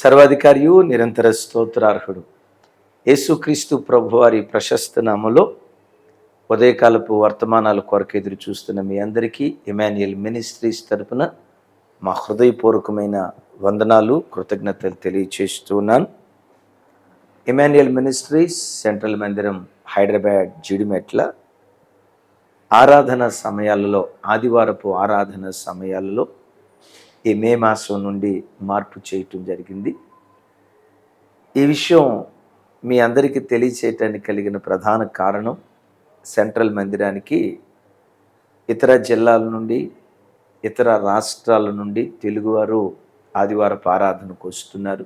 సర్వాధికారియు నిరంతర స్తోత్రార్హుడు. యేసుక్రీస్తు ప్రభువారి ప్రశస్త నామలో ఉదయకాలపు వర్తమానాల కొరకు ఎదురు చూస్తున్న మీ అందరికీ ఇమాన్యుయల్ మినిస్ట్రీస్ తరపున మా హృదయపూర్వకమైన వందనాలు కృతజ్ఞతలు తెలియచేస్తున్నాను ఇమాన్యుయల్ మినిస్ట్రీస్ సెంట్రల్ మందిరం హైదరాబాద్ జిడిమెట్ల ఆరాధన సమయాలలో ఆదివారపు ఆరాధన సమయాలలో ఈ మే మాసం నుండి మార్పు చేయటం జరిగింది. ఈ విషయం మీ అందరికీ తెలియచేయటానికి కలిగిన ప్రధాన కారణం సెంట్రల్ మందిరానికి ఇతర జిల్లాల నుండి ఇతర రాష్ట్రాల నుండి తెలుగువారు ఆదివారపు ఆరాధనకు వస్తున్నారు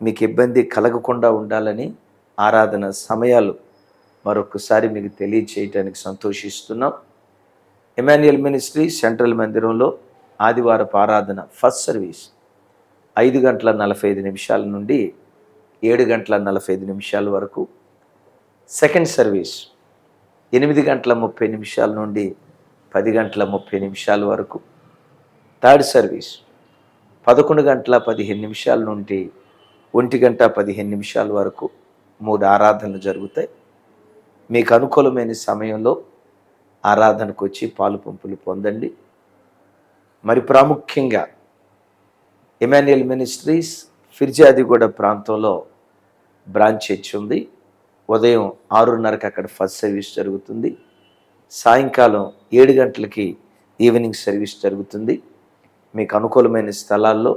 మీకు ఇబ్బంది కలగకుండా ఉండాలని ఆరాధన సమయాలు మరొకసారి మీకు తెలియచేయటానికి సంతోషిస్తున్నాం. ఎమాన్యుయల్ మినిస్ట్రీ సెంట్రల్ మందిరంలో ఆదివారపు ఆరాధన ఫస్ట్ సర్వీస్. ఐదు గంటల నలభై ఐదు నిమిషాల నుండి ఏడు గంటల నలభై ఐదు నిమిషాల వరకు. సెకండ్ సర్వీస్ ఎనిమిది గంటల ముప్పై నిమిషాల నుండి పది గంటల ముప్పై నిమిషాల వరకు. థర్డ్ సర్వీస్ పదకొండు గంటల పదిహేను నిమిషాల నుండి ఒంటి గంట పదిహేను నిమిషాల వరకు మూడు ఆరాధనలు జరుగుతాయి. మీకు అనుకూలమైన సమయంలో ఆరాధనకు వచ్చి పాలు పంపులు పొందండి. మరి ప్రాముఖ్యంగా ఎమాన్యుయల్ మినిస్ట్రీస్ ఫిర్జాదిగూడ ప్రాంతంలో బ్రాంచ్ చర్చ్ ఉంది. ఉదయం ఆరున్నరకు అక్కడ ఫస్ట్ సర్వీస్ జరుగుతుంది. సాయంకాలం ఏడు గంటలకి ఈవినింగ్ సర్వీస్ జరుగుతుంది. మీకు అనుకూలమైన స్థలాల్లో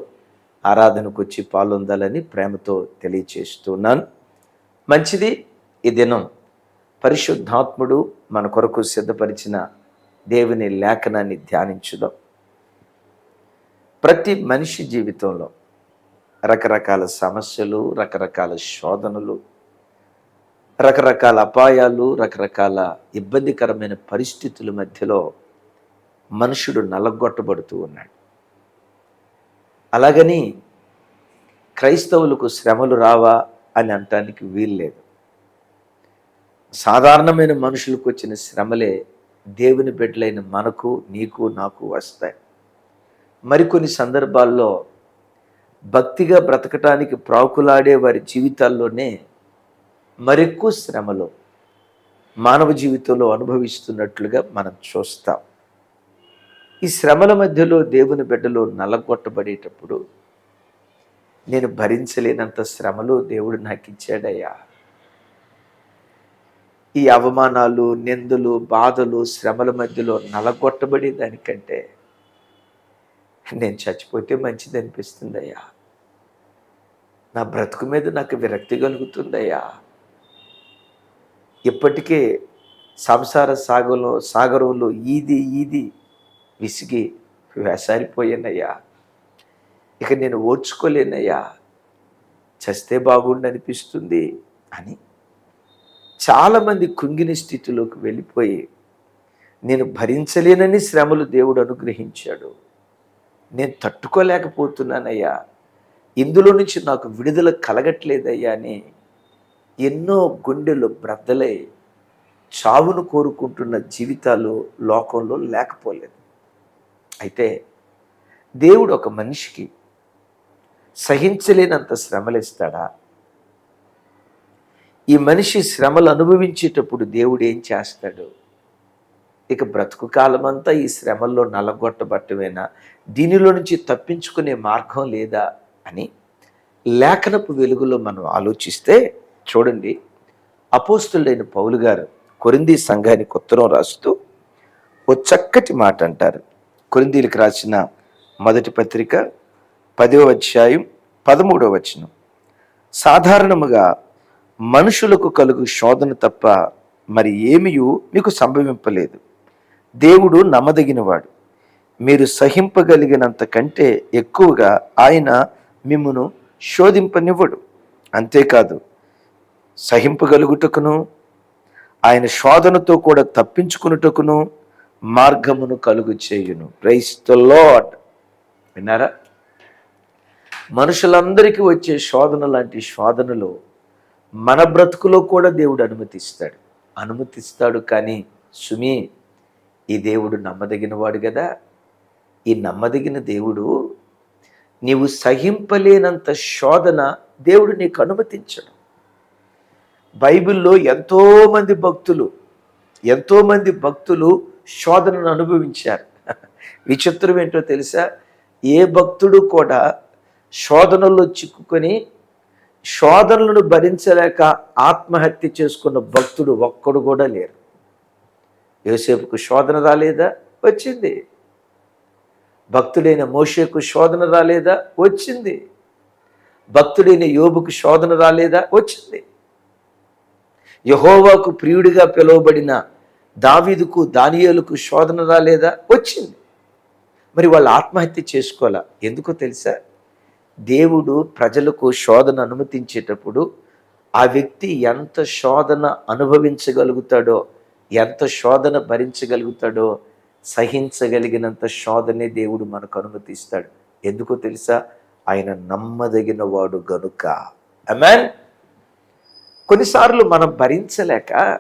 ఆరాధనకు వచ్చి పాల్గొందాలని ప్రేమతో తెలియచేస్తున్నాను. మంచిది ఈ దినం పరిశుద్ధాత్ముడు మన కొరకు సిద్ధపరిచిన దేవుని లేఖనాన్ని ధ్యానించుదాం. ప్రతి మనిషి జీవితంలో రకరకాల సమస్యలు రకరకాల శోధనలు రకరకాల అపాయాలు రకరకాల ఇబ్బందికరమైన పరిస్థితుల మధ్యలో మనుషుడు నలగొట్టబడుతూ ఉన్నాడు. అలాగని క్రైస్తవులకు శ్రమలు రావా అని అనటానికి వీల్లేదు సాధారణమైన మనుషులకు వచ్చిన శ్రమలే దేవుని బిడ్డలైన మనకు నీకు నాకు వస్తాయి. మరికొన్ని సందర్భాల్లో భక్తిగా బ్రతకటానికి ప్రాకులాడే వారి జీవితాల్లోనే మరెక్కువ శ్రమలు మానవ జీవితంలో అనుభవిస్తున్నట్లుగా మనం చూస్తాం. ఈ శ్రమల మధ్యలో దేవుని బిడ్డలు నలగొట్టబడేటప్పుడు నేను భరించలేనంత శ్రమలు దేవుడు నాకు ఇచ్చాడయ్యా ఈ అవమానాలు నిందలు బాధలు శ్రమల మధ్యలో నలగొట్టబడే దానికంటే నేను చచ్చిపోతే మంచిది అనిపిస్తుందయ్యా నా బ్రతుకు మీద నాకు విరక్తి కలుగుతుందయ్యా. ఇప్పటికే సంసార సాగంలో సాగరంలో ఈది ఈది విసిగి వేసారిపోయానయ్యా. ఇక నేను ఓడ్చుకోలేనయ్యా చస్తే బాగుండనిపిస్తుంది అని చాలామంది కుంగిన స్థితిలోకి వెళ్ళిపోయి నేను భరించలేనని శ్రమలు దేవుడు అనుగ్రహించాడు. నేను తట్టుకోలేకపోతున్నానయ్యా. ఇందులో నుంచి నాకు విడుదల కలగట్లేదయ్యా అని ఎన్నో గుండెలు బ్రద్దలై చావును కోరుకుంటున్న జీవితాలు లోకంలో లేకపోలేదు. అయితే దేవుడు ఒక మనిషికి సహించలేనంత శ్రమలు ఇస్తాడా ఈ మనిషి శ్రమలు అనుభవించేటప్పుడు దేవుడు ఏం చేస్తాడు? ఇక బ్రతుకు కాలమంతా ఈ శ్రమల్లో నలగొట్టబట్టమేనా? దీనిలో నుంచి తప్పించుకునే మార్గం లేదా అని లేఖనపు వెలుగులో మనం ఆలోచిస్తే చూడండి అపోస్తులైన పౌలు గారు కొరింది సంఘానికి ఉత్తరం రాస్తూ ఓ చక్కటి మాట అంటారు. కొరిందీలకు రాసిన మొదటి పత్రిక పదవ అధ్యాయం పదమూడవ వచనం. సాధారణముగా మనుషులకు కలుగు శోధన తప్ప మరి ఏమీ మీకు సంభవింపలేదు. దేవుడు నమ్మదగినవాడు. మీరు సహింపగలిగినంత కంటే ఎక్కువగా ఆయన మిమ్మను శోధింపనివ్వడు. అంతేకాదు సహింపగలుగుటకును ఆయన శోధనతో కూడా తప్పించుకున్నటకును మార్గమును కలుగు చేయును. ప్రైస్ ద లాడ్ విన్నారా? మనుషులందరికీ వచ్చే శోధన లాంటి శోధనలు మన బ్రతుకులో కూడా దేవుడు అనుమతిస్తాడు. అనుమతిస్తాడు కానీ సుమి ఈ దేవుడు నమ్మదగినవాడు కదా ఈ నమ్మదగిన దేవుడు నీవు సహింపలేనంత శోధన దేవుడు నీకు అనుమతించడు. బైబిల్లో ఎంతోమంది భక్తులు ఎంతోమంది భక్తులు శోధనను అనుభవించారు. విచిత్రం ఏంటో తెలుసా? ఏ భక్తుడు కూడా శోధనల్లో చిక్కుకొని శోధనలను భరించలేక ఆత్మహత్య చేసుకున్న భక్తుడు ఒక్కడు కూడా లేరు. యోసేపుకు శోధన రాలేదా? వచ్చింది. భక్తుడైన మోషేకు శోధన రాలేదా? వచ్చింది. భక్తుడైన యోబుకు శోధన రాలేదా? వచ్చింది. యహోవాకు ప్రియుడిగా పిలువబడిన దావీదుకు దానియేలుకు శోధన రాలేదా? వచ్చింది. మరి వాళ్ళు ఆత్మహత్య చేసుకోవాలా? ఎందుకో తెలుసా? దేవుడు ప్రజలకు శోధన అనుమతించేటప్పుడు ఆ వ్యక్తి ఎంత శోధన అనుభవించగలుగుతాడో ఎంత శోధన భరించగలుగుతాడో సహించగలిగినంత శోధనే దేవుడు మనకు అనుమతిస్తాడు. ఎందుకో తెలుసా? ఆయన నమ్మదగిన వాడు గనుక. అమెన్ కొన్నిసార్లు మనం భరించలేక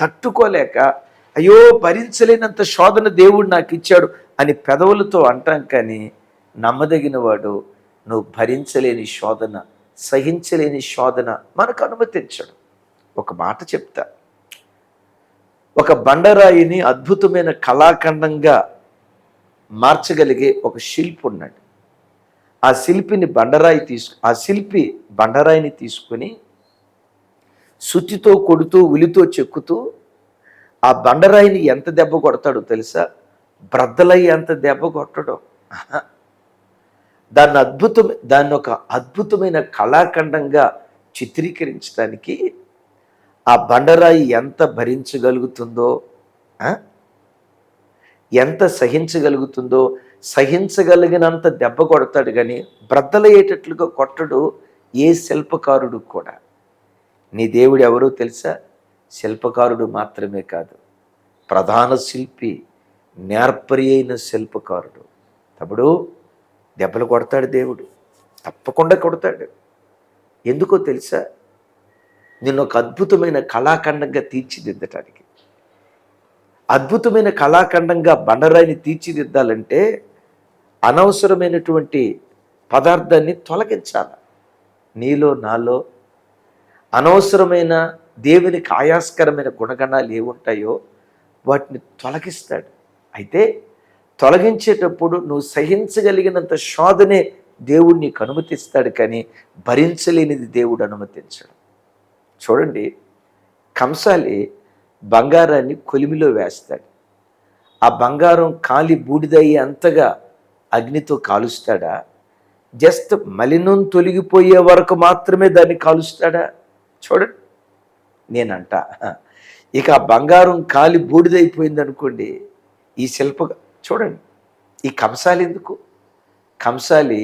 తట్టుకోలేక అయ్యో భరించలేనంత శోధన దేవుడు నాకు ఇచ్చాడు అని పెదవులతో అంటాం కానీ నమ్మదగిన వాడు నువ్వు భరించలేని శోధన సహించలేని శోధన మనకు అనుమతించడు. ఒక మాట చెప్తా. ఒక బండరాయిని అద్భుతమైన కళాఖండంగా మార్చగలిగే ఒక శిల్పి ఉన్నాడు. ఆ శిల్పిని బండరాయి తీసుకు ఆ శిల్పి బండరాయిని తీసుకుని సుత్తితో కొడుతూ ఉలితో చెక్కుతూ ఆ బండరాయిని ఎంత దెబ్బ కొడతాడో తెలుసా? బ్రద్దలయ్యి ఎంత దెబ్బ కొట్టడం. దాన్ని అద్భుతం దాన్ని ఒక అద్భుతమైన కళాఖండంగా చిత్రీకరించడానికి ఆ బండరాయి ఎంత భరించగలుగుతుందో ఎంత సహించగలుగుతుందో సహించగలిగినంత దెబ్బ కొడతాడు కానీ బ్రద్దలయ్యేటట్లుగా కొట్టడు ఏ శిల్పకారుడు కూడా. నీ దేవుడు ఎవరో తెలుసా? శిల్పకారుడు మాత్రమే కాదు ప్రధాన శిల్పి నేర్పరి అయిన శిల్పకారుడు. తప్పుడు దెబ్బలు కొడతాడు దేవుడు తప్పకుండా కొడతాడు. ఎందుకో తెలుసా? నిన్ను ఒక అద్భుతమైన కళాఖండంగా తీర్చిదిద్దటానికి. అద్భుతమైన కళాఖండంగా బండరాయిని తీర్చిదిద్దాలంటే అనవసరమైనటువంటి పదార్థాన్ని తొలగించాలి. నీలో నాలో అనవసరమైన దేవునికి ఆయాస్కరమైన గుణగణాలు ఏముంటాయో వాటిని తొలగిస్తాడు. అయితే తొలగించేటప్పుడు నువ్వు సహించగలిగినంత శోధనే దేవుడు నీకు అనుమతిస్తాడు కానీ భరించలేనిది దేవుడు అనుమతించడు. చూడండి కంసాలి బంగారాన్ని కొలిమిలో వేస్తాడు. ఆ బంగారం కాలి బూడిదయ్యే అంతగా అగ్నితో కాలుస్తాడా? జస్ట్ మలినం తొలగిపోయే వరకు మాత్రమే దాన్ని కాలుస్తాడా? చూడండి నేనంట. ఇక ఆ బంగారం కాలి బూడిదైపోయింది అనుకోండి ఈ శిల్ప చూడండి ఈ కంసాలి ఎందుకు? కంసాలి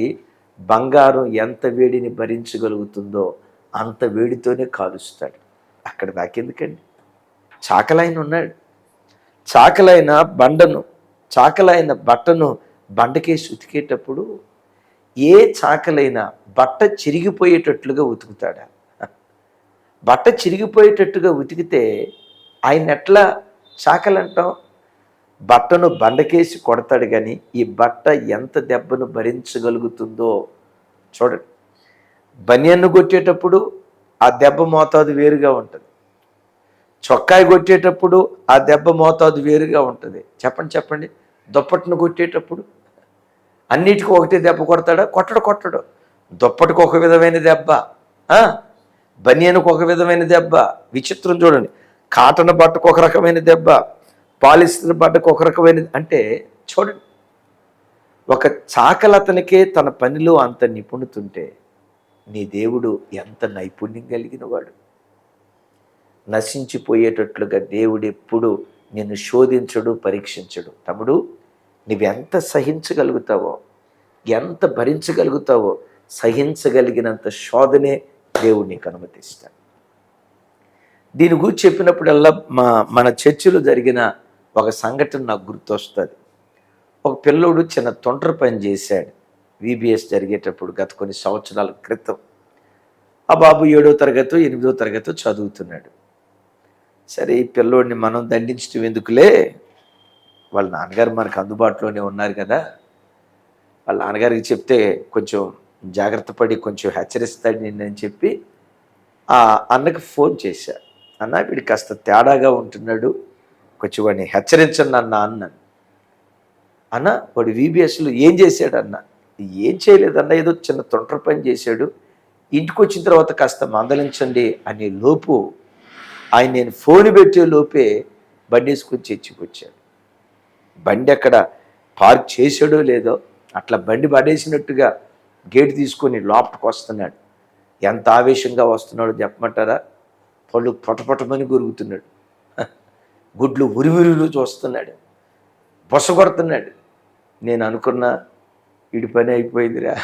బంగారం ఎంత వేడిని భరించగలుగుతుందో అంత వేడితోనే కాలుస్తాడు. అక్కడ దాకెందుకండి చాకలైన ఉన్నాడు. చాకలైన బండను చాకలైన బట్టను బండకేసి ఉతికేటప్పుడు ఏ చాకలైన బట్ట చిరిగిపోయేటట్లుగా ఉతుకుతాడా? బట్ట చిరిగిపోయేటట్టుగా ఉతికితే ఆయన ఎట్లా చాకలంటాం? బట్టను బండకేసి కొడతాడు కానీ ఈ బట్ట ఎంత దెబ్బను భరించగలుగుతుందో చూడండి. బనియన్ను కొట్టేటప్పుడు ఆ దెబ్బ మోతాదు వేరుగా ఉంటుంది. చొక్కాయి కొట్టేటప్పుడు ఆ దెబ్బ మోతాదు వేరుగా ఉంటుంది. చెప్పండి చెప్పండి. దుప్పటిని కొట్టేటప్పుడు అన్నిటికీ ఒకటే దెబ్బ కొడతాడా? కొట్టడు కొట్టడు. దుప్పటికి ఒక విధమైన దెబ్బ బనియన్కు ఒక విధమైన దెబ్బ విచిత్రం చూడండి. కాటన్ బట్టకు ఒక రకమైన దెబ్బ పాలిస్టర్ బట్టకు ఒక రకమైన అంటే చూడండి. ఒక చాకలతనికే తన పనిలో అంత నిపుణుతుంటే నీ దేవుడు ఎంత నైపుణ్యం కలిగిన వాడు నశించిపోయేటట్లుగా దేవుడు ఎప్పుడు నిన్ను శోధించడు పరీక్షించడు. తమ్ముడు నువ్వెంత సహించగలుగుతావో ఎంత భరించగలుగుతావో సహించగలిగినంత శోధనే దేవుడు నీకు అనుమతిస్తాడు. దీని గురించి చెప్పినప్పుడల్లా మా మన చర్చిలో జరిగిన ఒక సంఘటన నాకు గుర్తొస్తుంది. ఒక పిల్లోడు చిన్న తొంటరి పని చేశాడు. విబిఎస్ జరిగేటప్పుడు గత కొన్ని సంవత్సరాల క్రితం ఆ బాబు ఏడో తరగతి ఎనిమిదో తరగతి చదువుతున్నాడు. సరే ఈ పిల్లోడిని మనం దండించడం ఎందుకులే? వాళ్ళ నాన్నగారు మనకు అందుబాటులోనే ఉన్నారు కదా. వాళ్ళ నాన్నగారికి చెప్తే కొంచెం జాగ్రత్త పడి కొంచెం హెచ్చరిస్తాడు నిన్నని చెప్పి ఆ అన్నకి ఫోన్ చేశా. అన్న వీడు కాస్త తేడాగా ఉంటున్నాడు. కొంచెం వాడిని హెచ్చరించండి అన్న అన్నాను. అన్న వాడు వీబీఎస్లో ఏం చేశాడు ఏం చేయలేదన్న ఏదో చిన్న తొంటరి పని చేశాడు. ఇంటికి వచ్చిన తర్వాత కాస్త మందలించండి అనే లోపు ఆయన నేను ఫోన్ పెట్టే లోపే బండి వేసుకొని చర్చికొచ్చాడు బండి అక్కడ పార్క్ చేశాడో లేదో అట్లా బండి పడేసినట్టుగా గేట్ తీసుకొని లోపలికి వస్తున్నాడు. ఎంత ఆవేశంగా వస్తున్నాడో చెప్పమంటారా? పళ్ళు పొటపొటమని గురుగుతున్నాడు. గుడ్లు ఉరివిరులు చూస్తున్నాడు. బొసగొడుతున్నాడు. నేను అనుకున్నా వీడి పని అయిపోయిందిరా.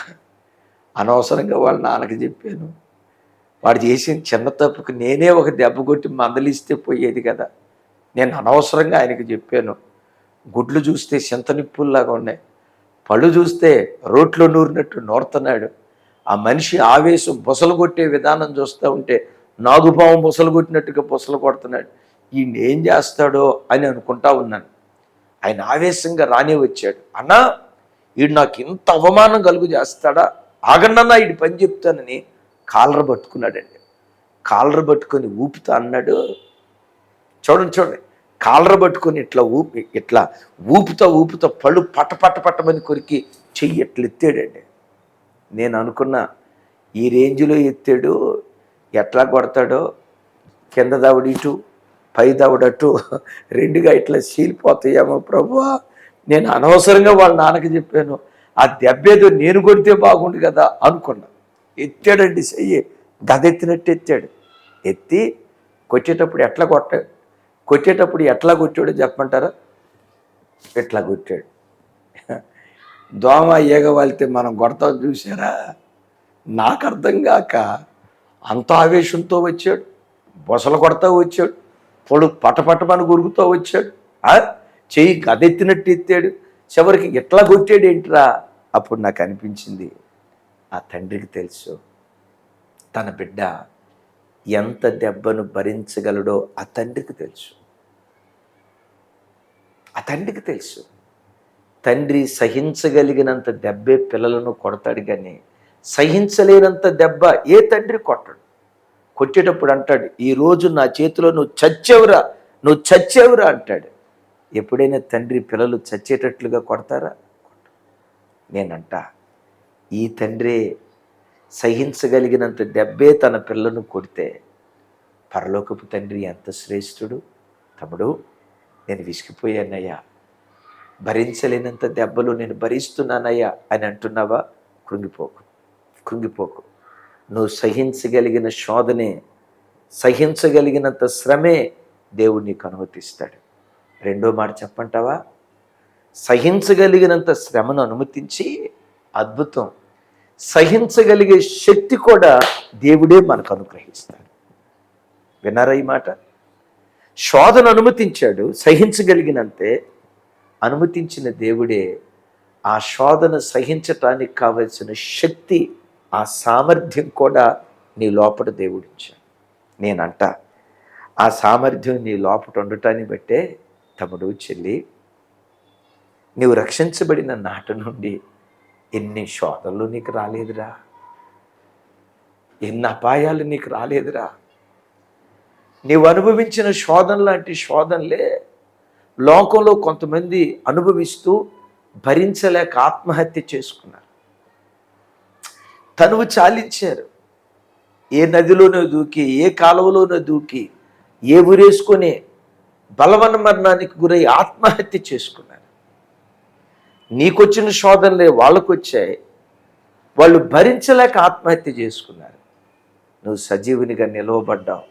అనవసరంగా వాళ్ళ నాన్నకి చెప్పాను. వాడు చేసిన చిన్న తప్పుకు నేనే ఒక దెబ్బ కొట్టి మందలిస్తే పోయేది కదా. నేను అనవసరంగా ఆయనకి చెప్పాను. గుడ్లు చూస్తే చింత నిప్పుల్లాగా ఉన్నాయి. పళ్ళు చూస్తే రోట్లో నూరినట్టు నూరుతున్నాడు. ఆ మనిషి ఆవేశం బుసలు కొట్టే విధానం చూస్తూ ఉంటే నాగుపాము బుసలు కొట్టినట్టుగా బుసలు కొడుతున్నాడు. ఈయన ఏం చేస్తాడో అని అనుకుంటా ఉన్నాను. ఆయన ఆవేశంగా రానే వచ్చాడు. అన్నా వీడు నాకు ఇంత అవమానం కలుగు చేస్తాడా? ఆగండన్నా వీడి పని చెప్తానని కాలర్ పట్టుకున్నాడండి. కాలర్ పట్టుకొని ఊపుతా అన్నాడు. చూడండి చూడండి. కాలర పట్టుకొని ఇట్లా ఊపి ఇట్లా ఊపుతా ఊపుతా పళ్ళు పట్ట పట్ట పట్టమని కొరికి చెయ్యి ఎట్లా ఎత్తాడండి. నేను అనుకున్నా ఈ రేంజ్లో ఎత్తాడు ఎట్లా కొడతాడో కింద దావుడు ఇటు పై దావుడు అటు రెండుగా ఇట్లా చీలిపోతాయేమో ప్రభువా నేను అనవసరంగా వాళ్ళ నాన్నకి చెప్పాను ఆ దెబ్బేదో నేను కొడితే బాగుండు కదా అనుకున్నా. ఎత్తాడండి చెయ్యి. గదెత్తినట్టు ఎత్తాడు. ఎత్తి కొట్టేటప్పుడు ఎట్లా కొట్ట కొట్టేటప్పుడు ఎట్లా కొట్టాడో చెప్పమంటారా? ఎట్లా కొట్టాడు? దోమ ఈగ మనం కొడతాం చూసారా నాకు అర్థం కాక అంత ఆవేశంతో వచ్చాడు. బొసలు కొడతా వచ్చాడు. పొడు పటపటమని గురుగుతూ వచ్చాడు. ఆ? చెయ్యి గదెత్తినట్టు ఎత్తాడు. చివరికి ఎట్లా కొట్టాడు ఏంట్రా? అప్పుడు నాకు అనిపించింది ఆ తండ్రికి తెలుసు. తన బిడ్డ ఎంత దెబ్బను భరించగలడో ఆ తండ్రికి తెలుసు. ఆ తండ్రికి తెలుసు. తండ్రి సహించగలిగినంత దెబ్బే పిల్లలను కొడతాడు కానీ సహించలేనంత దెబ్బ ఏ తండ్రి కొట్టడు. కొట్టేటప్పుడు అంటాడు ఈ రోజు నా చేతిలో నువ్వు చచ్చేవురా నువ్వు చచ్చేవురా అంటాడు. ఎప్పుడైనా తండ్రి పిల్లలు చచ్చేటట్లుగా కొడతారా? నేనంట ఈ తండ్రే సహించగలిగినంత దెబ్బే తన పిల్లను కొడితే పరలోకపు తండ్రి ఎంత శ్రేష్ఠుడు? తమ్ముడు నేను విసిగిపోయానయ్యా. భరించలేనంత దెబ్బలు నేను భరిస్తున్నానయ్యా అని అంటున్నావా? కృంగిపోకు కృంగిపోకు. నువ్వు సహించగలిగిన శోధనే సహించగలిగినంత శ్రమే దేవుడు నీకు అనుమతిస్తాడు. రెండో మాట చెప్పంటావా? సహించగలిగినంత శ్రమను అనుమతించి అద్భుతం. సహించగలిగే శక్తి కూడా దేవుడే మనకు అనుగ్రహిస్తాడు. విన్నారా ఈ మాట? శోధన అనుమతించాడు సహించగలిగినంతే అనుమతించిన దేవుడే ఆ శోధన సహించటానికి కావలసిన శక్తి ఆ సామర్థ్యం కూడా నీ లోపల దేవుడిచ్చాడు. నేనంట ఆ సామర్థ్యం నీ లోపల ఉండటాన్ని బట్టే తమ్ముడు చెల్లి నీవు రక్షించబడిన నాట నుండి ఎన్ని శోధనలు నీకు రాలేదురా? ఎన్ని అపాయాలు నీకు రాలేదురా? నీవు అనుభవించిన శోధన లాంటి శోధనలే లోకంలో కొంతమంది అనుభవిస్తూ భరించలేక ఆత్మహత్య చేసుకున్నారు. తనువు చాలించారు. ఏ నదిలోనో దూకి ఏ కాలువలోనో దూకి ఏ ఊరేసుకొని బలవన మరణానికి గురై ఆత్మహత్య చేసుకున్నారు. నీకొచ్చిన శోధనలే వాళ్ళకు వచ్చాయి వాళ్ళు భరించలేక ఆత్మహత్య చేసుకున్నారు. నువ్వు సజీవునిగా నిలవబడ్డావు.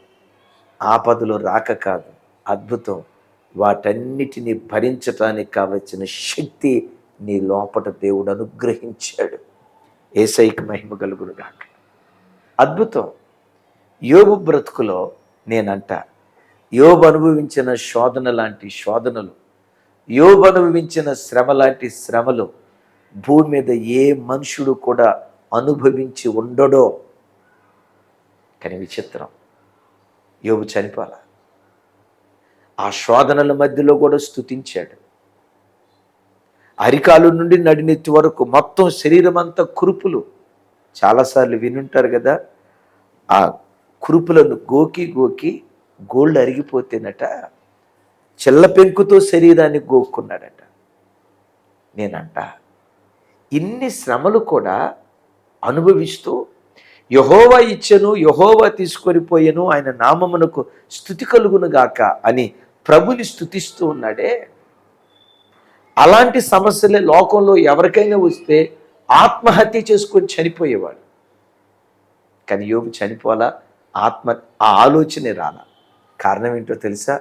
ఆపదలు రాక కాదు అద్భుతం. వాటన్నిటిని భరించటానికి కావలసిన శక్తి నీ లోపట దేవుడు అనుగ్రహించాడు. ఏసైకి మహిమ కలుగునుగాక. అద్భుతం. యోగు బ్రతుకులో నేనంట యోబు అనుభవించిన శోధన లాంటి శోధనలు యోబు అనుభవించిన శ్రమ లాంటి శ్రమలు భూమి మీద ఏ మనుషుడు కూడా అనుభవించి ఉండడో కానీ విచిత్రం. యోబు చనిపోల. ఆ శోధనల మధ్యలో కూడా స్థుతించాడు అరికాలు నుండి నడినెత్తి వరకు మొత్తం శరీరం అంతా కురుపులు. చాలాసార్లు వినుంటారు కదా ఆ కురుపులను గోకి గోకి గోల్డ్ అరిగిపోతేనట చెల్ల పెంకుతో శరీరాన్ని గోక్కున్నాడట. నేనంట ఇన్ని శ్రమలు కూడా అనుభవిస్తూ యహోవా ఇచ్చను యహోవా తీసుకొని పోయెను ఆయన నామమునకు స్థుతి కలుగును గాక అని ప్రభుని స్థుతిస్తూ ఉన్నాడే. అలాంటి సమస్యలే లోకంలో ఎవరికైనా వస్తే ఆత్మహత్య చేసుకొని చనిపోయేవాడు. కానీ యోగు చనిపోవాలా? ఆత్మ ఆ ఆలోచనే రాలా. కారణం ఏంటో తెలుసా?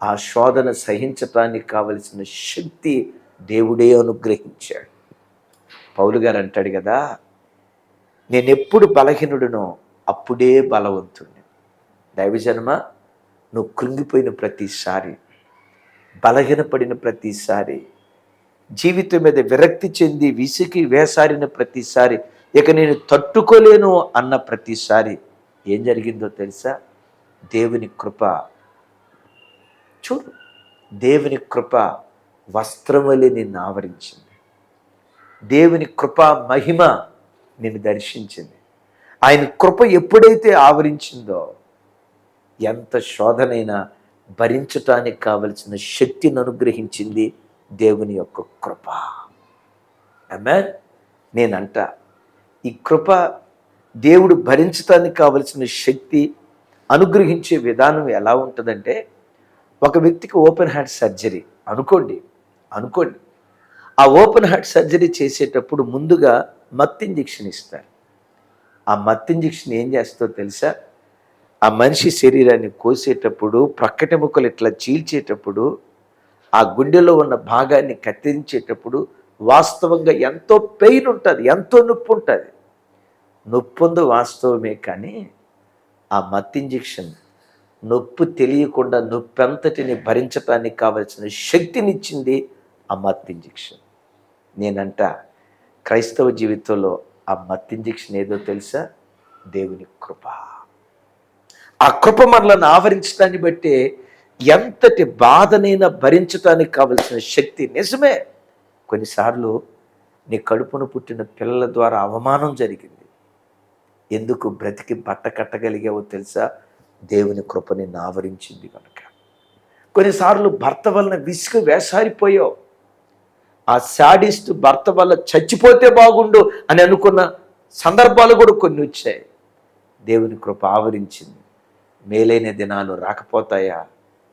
ఆ శోధన సహించటానికి కావలసిన శక్తి దేవుడే అనుగ్రహించాడు. పౌలు గారు అంటాడు కదా నేను ఎప్పుడు బలహీనుడునో అప్పుడే బలవంతుడిని దైవజన్మ నువ్వు కృంగిపోయిన ప్రతిసారి బలహీనపడిన ప్రతిసారి జీవితం మీద విరక్తి చెంది విసికి వేసారిన ప్రతిసారి ఇక నేను తట్టుకోలేను అన్న ప్రతిసారి ఏం జరిగిందో తెలుసా? దేవుని కృప చూడు. దేవుని కృప వస్త్రములి నిన్ను ఆవరించింది. దేవుని కృప మహిమ నిన్ను దర్శించింది. ఆయన కృప ఎప్పుడైతే ఆవరించిందో ఎంత శోధనైనా భరించటానికి కావలసిన శక్తిని అనుగ్రహించింది దేవుని యొక్క కృప. ఆమె నేనంట. ఈ కృప దేవుడు భరించటానికి కావలసిన శక్తి అనుగ్రహించే విధానం ఎలా ఉంటుందంటే ఒక వ్యక్తికి ఓపెన్ హార్ట్ సర్జరీ అనుకోండి అనుకోండి. ఆ ఓపెన్ హార్ట్ సర్జరీ చేసేటప్పుడు ముందుగా మత్ ఇంజెక్షన్ ఇస్తారు. ఆ మత్ ఇంజెక్షన్ ఏం చేస్తుందో తెలుసా? ఆ మనిషి శరీరాన్ని కోసేటప్పుడు ప్రక్కటి ముక్కలు ఇట్లా చీల్చేటప్పుడు ఆ గుండెలో ఉన్న భాగాన్ని కత్తిరించేటప్పుడు వాస్తవంగా ఎంతో పెయిన్ ఉంటుంది ఎంతో నొప్పి ఉంటుంది. నొప్పి ఉందో వాస్తవమే కానీ ఆ మత్ ఇంజెక్షన్ నొప్పి తెలియకుండా నొప్పి అంతటిని భరించటానికి కావలసిన శక్తినిచ్చింది ఆ మత్ ఇంజెక్షన్. నేనంట క్రైస్తవ జీవితంలో ఆ మత్ ఇంజెక్షన్ ఏదో తెలుసా? దేవుని కృప. ఆ కృప మనలను ఆవరించడాన్ని బట్టే ఎంతటి బాధనైనా భరించడానికి కావలసిన శక్తి నిజమే. కొన్నిసార్లు నీ కడుపును పుట్టిన పిల్లల ద్వారా అవమానం జరిగింది. ఎందుకు బ్రతికి బట్ట కట్టగలిగావో తెలుసా? దేవుని కృపని నావరించింది ఆవరించింది కనుక కొన్నిసార్లు భర్త వలన విసుగు వేసారిపోయావు. ఆ శాడిస్ట్ భర్త వల్ల చచ్చిపోతే బాగుండు అని అనుకున్న సందర్భాలు కూడా కొన్ని వచ్చాయి. దేవుని కృప ఆవరించింది. మేలైన దినాలు రాకపోతాయా?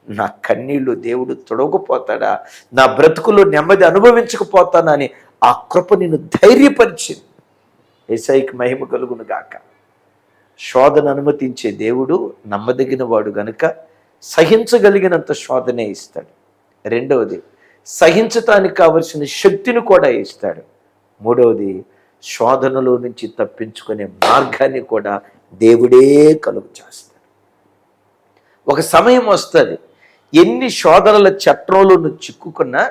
నా కన్నీళ్ళు దేవుడు తొడగపోతాడా నా బ్రతుకులో నెమ్మది అనుభవించకపోతానని ఆ కృప నిన్ను ధైర్యపరిచింది. ఏసైకి మహిమ కలుగును గాక. శోధన అనుమతించే దేవుడు నమ్మదగిన వాడు గనుక సహించగలిగినంత శోధనే ఇస్తాడు. రెండవది సహించటానికి కావలసిన శక్తిని కూడా ఇస్తాడు. మూడవది శోధనలో నుంచి తప్పించుకునే మార్గాన్ని కూడా దేవుడే కలుగు చేస్తాడు. ఒక సమయం వస్తుంది ఎన్ని శోధనల చట్రంలో నువ్వు చిక్కుకున్నా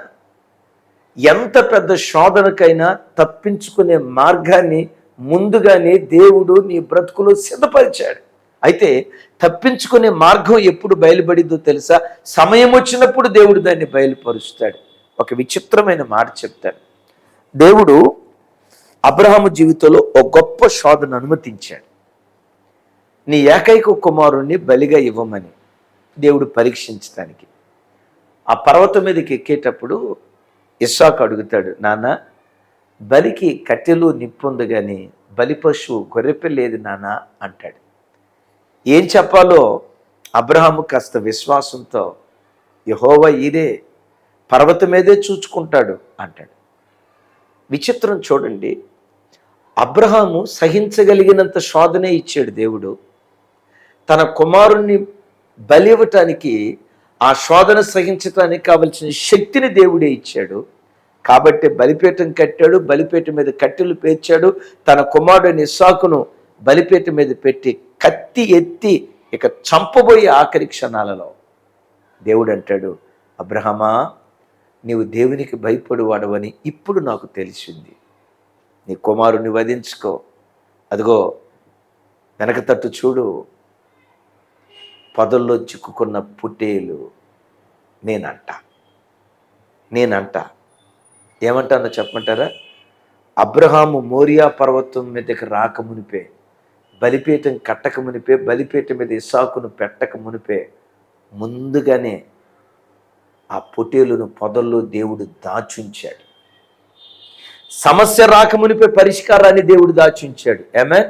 ఎంత పెద్ద శోధనకైనా తప్పించుకునే మార్గాన్ని ముందుగానే దేవుడు నీ బ్రతుకులో సిద్ధపరిచాడు. అయితే తప్పించుకునే మార్గం ఎప్పుడు బయలుపడిద్దో తెలుసా? సమయం వచ్చినప్పుడు దేవుడు దాన్ని బయలుపరుస్తాడు. ఒక విచిత్రమైన మాట చెప్తాడు. దేవుడు అబ్రహాము జీవితంలో ఒక గొప్ప శోధన అనుమతించాడు. నీ ఏకైక కుమారుణ్ణి బలిగా ఇవ్వమని దేవుడు పరీక్షించడానికి ఆ పర్వతం మీదకి ఎక్కేటప్పుడు ఇస్సాకు అడుగుతాడు నాన్న బలికి కట్టెలు నిప్పుంది కానీ బలి పశువు గొర్రెపిల్లేది నాన్న అంటాడు. ఏం చెప్పాలో అబ్రహాము కాస్త విశ్వాసంతో యహోవ ఈరే పర్వతం మీదే చూచుకుంటాడు అంటాడు. విచిత్రం చూడండి. అబ్రహాము సహించగలిగినంత శోధనే ఇచ్చాడు దేవుడు. తన కుమారుణ్ణి బలి ఇవ్వటానికి ఆ శోధన సహించటానికి కావలసిన శక్తిని దేవుడే ఇచ్చాడు. కాబట్టి బలిపీఠం కట్టాడు బలిపీఠం మీద కట్టెలు పేర్చాడు. తన కుమారుడిని ఇస్సాకును బలిపీఠం మీద పెట్టి కత్తి ఎత్తి ఇక చంపబోయే ఆఖరి క్షణాలలో దేవుడు అంటాడు అబ్రహమా నీవు దేవునికి భయపడువాడవని ఇప్పుడు నాకు తెలిసింది. నీ కుమారుని వధించుకో. అదిగో వెనక తట్టు చూడు. పొదల్లో చిక్కుకున్న పుట్టేలు నేనంట. నేనంట. ఏమంటానో చెప్పమంటారా? అబ్రహాము మోరియా పర్వతం మీదకి రాక మునిపే బలిపీఠం కట్టక మునిపే బలిపీఠం మీద ఇసాకును పెట్టక మునిపే ముందుగానే ఆ పొటేలును పొదల్లో దేవుడు దాచుంచాడు. సమస్య రాకమునిపై పరిష్కారాన్ని దేవుడు దాచుంచాడు. ఏమే?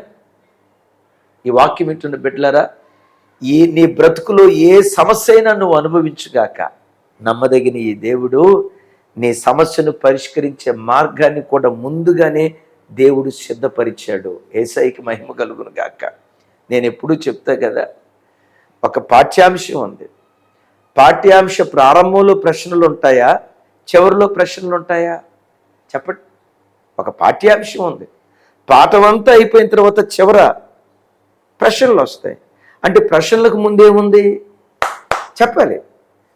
ఈ వాక్యం వింటున్న బిడ్డలారా ఈ నీ బ్రతుకులో ఏ సమస్య అయినా నువ్వు అనుభవించుగాక నమ్మదగిన ఈ దేవుడు నీ సమస్యను పరిష్కరించే మార్గాన్ని కూడా ముందుగానే దేవుడు సిద్ధపరిచాడు. ఏసైకి మహిమ కలుగును గాక. నేను ఎప్పుడూ చెప్తా కదా ఒక పాఠ్యాంశం ఉంది. పాఠ్యాంశ ప్రారంభంలో ప్రశ్నలు ఉంటాయా? చివరిలో ప్రశ్నలు ఉంటాయా? చెప్పండి. ఒక పాఠ్యాంశం ఉంది. పాఠం అంతా అయిపోయిన తర్వాత చివర ప్రశ్నలు వస్తాయి. అంటే ప్రశ్నలకు ముందేముంది? చెప్పాలి.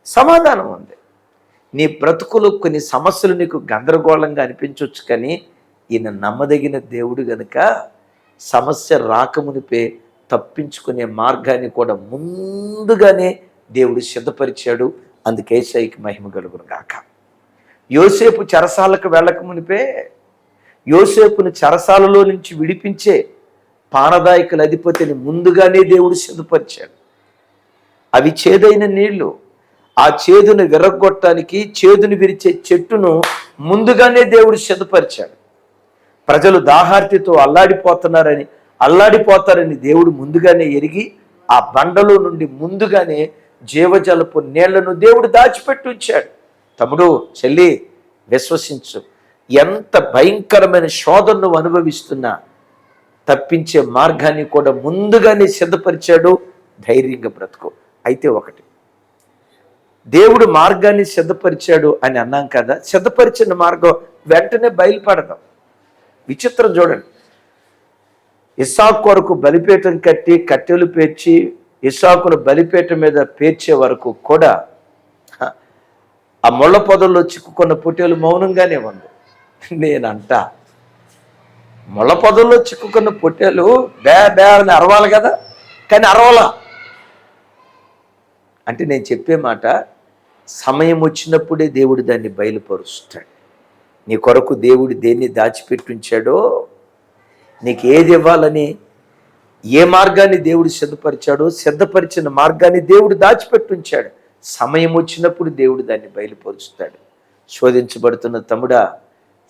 సమాధానం ఉంది. నీ బ్రతుకులో కొన్ని సమస్యలు నీకు గందరగోళంగా అనిపించవచ్చు కానీ ఈయన నమ్మదగిన దేవుడు గనుక సమస్య రాకమునిపే తప్పించుకునే మార్గాన్ని కూడా ముందుగానే దేవుడు సిద్ధపరిచాడు. అందుకే సైకి మహిమ కలుగును గాక. యోసేపు చెరసాలకు వెళ్ళక మునిపే యోసేపును చెరసాలలో నుంచి విడిపించే పానదాయకుల అధిపతిని ముందుగానే దేవుడు సిద్ధపరిచాడు. అవి చేదైన నీళ్ళు. ఆ చేదును విరగొట్టడానికి చేదును విరిచే చెట్టును ముందుగానే దేవుడు సిద్ధపరిచాడు. ప్రజలు దాహార్తితో అల్లాడిపోతున్నారని అల్లాడిపోతారని దేవుడు ముందుగానే ఎరిగి ఆ బండలో నుండి ముందుగానే జీవజలపు నీళ్ళను దేవుడు దాచిపెట్టి ఉంచాడు. తమ్ముడు చెల్లి విశ్వసించు. ఎంత భయంకరమైన శోధనను అనుభవిస్తున్నా. తప్పించే మార్గాన్ని కూడా ముందుగానే సిద్ధపరిచాడు. ధైర్యంగా బ్రతుకు. అయితే ఒకటి దేవుడు మార్గాన్ని సిద్ధపరిచాడు అని అన్నాం కదా సిద్ధపరిచిన మార్గం వెంటనే బయలుపడదాం విచిత్రం చూడండి. ఇసాకు కొరకు బలిపీఠం కట్టి కట్టెలు పేర్చి ఇసాకును బలిపీఠం మీద పేర్చే వరకు కూడా ఆ ముళ్ళ పొదల్లో చిక్కుకున్న పుట్టేలు మౌనంగానే ఉంది. నేనంట ముళ్ళ పొదల్లో చిక్కుకున్న పొట్టేలు బే బే అని అరవాలి కదా? కానీ అరవలా. అంటే నేను చెప్పే మాట సమయం వచ్చినప్పుడే దేవుడు దాన్ని బయలుపరుస్తాడు. నీ కొరకు దేవుడు దేన్ని దాచిపెట్టించాడో నీకు ఏది ఇవ్వాలని ఏ మార్గాన్ని దేవుడు సిద్ధపరిచాడో సిద్ధపరిచిన మార్గాన్ని దేవుడు దాచిపెట్టుంచాడు. సమయం వచ్చినప్పుడు దేవుడు దాన్ని బయలుపరుస్తాడు. శోధించబడుతున్న తమ్ముడా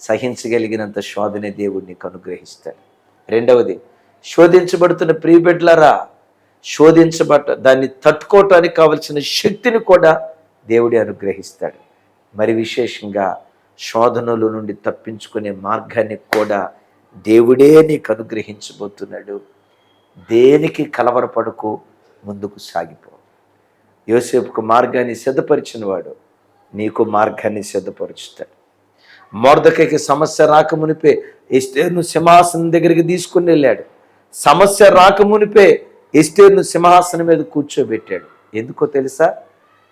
సహించగలిగినంత శోధనే దేవుడు నీకు అనుగ్రహిస్తాడు. రెండవది శోధించబడుతున్న ప్రియబిడ్లరా శోధించబట్ట దాన్ని తట్టుకోవటానికి కావలసిన శక్తిని కూడా దేవుడే అనుగ్రహిస్తాడు. మరి విశేషంగా శోధనల నుండి తప్పించుకునే మార్గాన్ని కూడా దేవుడే నీకు అనుగ్రహించబోతున్నాడు. దేనికి కలవరపడకు ముందుకు సాగిపో. యోసేపుకు మార్గాన్ని సిద్ధపరిచిన వాడు నీకు మార్గాన్ని సిద్ధపరుచుతాడు మోర్దకకి సమస్య రాకమునిపే ఎస్టేర్ను సింహాసనం దగ్గరికి తీసుకుని వెళ్ళాడు. సమస్య రాకమునిపే ఎస్టేర్ను సింహాసనం మీద కూర్చోబెట్టాడు. ఎందుకో తెలుసా?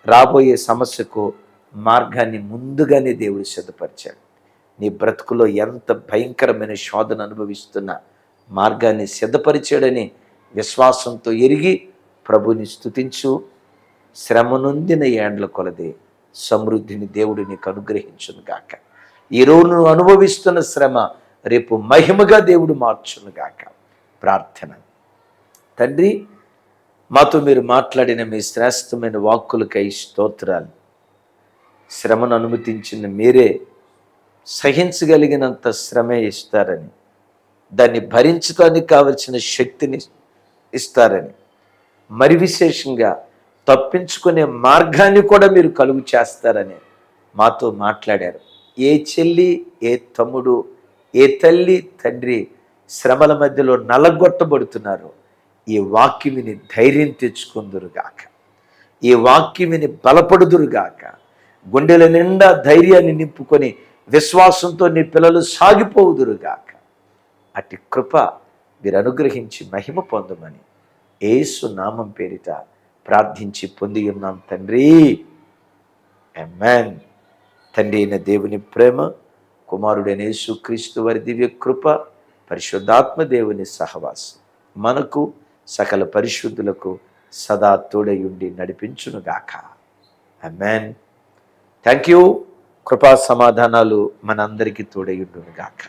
రాబోయే సమస్యకు మార్గాన్ని ముందుగానే దేవుడు సిద్ధపరిచాడు. నీ బ్రతుకులో ఎంత భయంకరమైన శోధన అనుభవిస్తున్నా మార్గాన్ని సిద్ధపరిచాడని విశ్వాసంతో ఎరిగి ప్రభుని స్తుతించు. శ్రమ నొందిన ఏండ్ల కొలది సమృద్ధిని దేవుడు నీకు అనుగ్రహించును గాక. ఈరోజు నువ్వు అనుభవిస్తున్న శ్రమ రేపు మహిమగా దేవుడు మార్చును గాక. ప్రార్థన. తండ్రి మాతో మీరు మాట్లాడిన మీ శ్రేష్టమైన వాక్కులకై స్తోత్రాలు. శ్రమను అనుమతించిన మీరే సహించగలిగినంత శ్రమే ఇస్తారని దాన్ని భరించడానికి కావలసిన శక్తిని ఇస్తారని మరి విశేషంగా తప్పించుకునే మార్గాన్ని కూడా మీరు కలుగు చేస్తారని మాతో మాట్లాడారు. ఏ చెల్లి ఏ తమ్ముడు ఏ తల్లి తండ్రి శ్రమల మధ్యలో నలగొట్టబడుతున్నారు. ఈ వాక్యం విని ధైర్యం తెచ్చుకుందురుగాక. ఈ వాక్యం విని బలపడుదురుగాక. గుండెల నిండా ధైర్యాన్ని నింపుకొని విశ్వాసంతో నీ పిల్లలు సాగిపోవుదురుగాక. అట్టి కృప మీరు అనుగ్రహించి మహిమ పొందమని ఏసు నామం పేరిట ప్రార్థించి పొంది ఉన్నాం తండ్రి. ఎమ్మెన్ తండ్రి అయిన దేవుని ప్రేమ కుమారుడైన యేసు క్రీస్తు వారి దివ్య కృప పరిశుద్ధాత్మ దేవుని సహవాసం మనకు సకల పరిశుద్ధులకు సదా తోడయుండి నడిపించునుగాక. అమ్మాన్ థ్యాంక్ యూ కృపా సమాధానాలు మనందరికీ తోడయుండునుగాక.